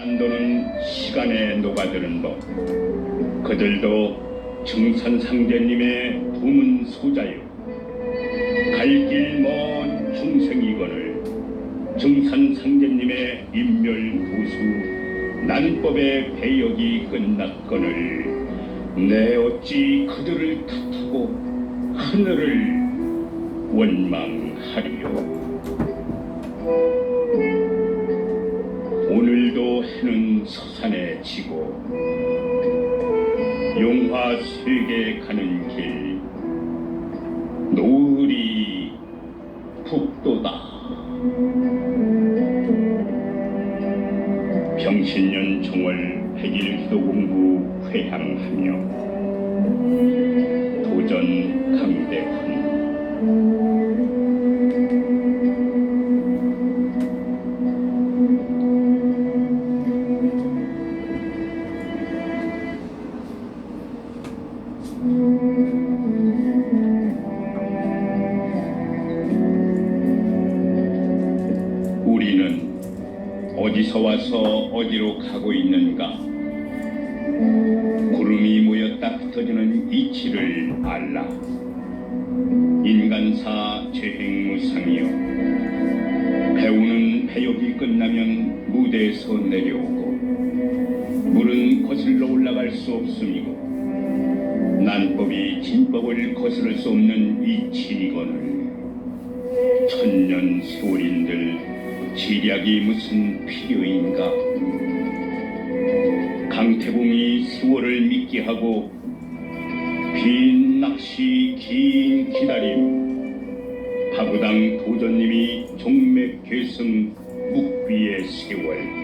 난도는 시간에 녹아드는 법. 그들도 증산상제님의 부문 소자요. 갈 길 먼 중생이거늘 증산상제님의 인멸 도수 난법의 배역이 끝났거늘 내 어찌 그들을 탓하고 하늘을 원망하리요. 해는 서산에 지고 용화 세계 가는 길 노을이 북도다 병신년 정월 백일 기도 공부 회향하며 도전 강대 우리는 어디서 와서 어디로 가고 있는가? 구름이 모였다 흩어지는 이치를 알라. 인간사 죄행무상이요. 배우는 배역이 끝나면 무대에서 내려오고 물은 거슬러 올라갈 수 없음이고 진법을 거스를 수 없는 이치이거늘 천년 세월인들 지략이 무슨 필요인가? 강태공이 세월을 믿게 하고 빈 낚시 긴 기다림 하부당 도전님이 종맥 계승 묵비의 세월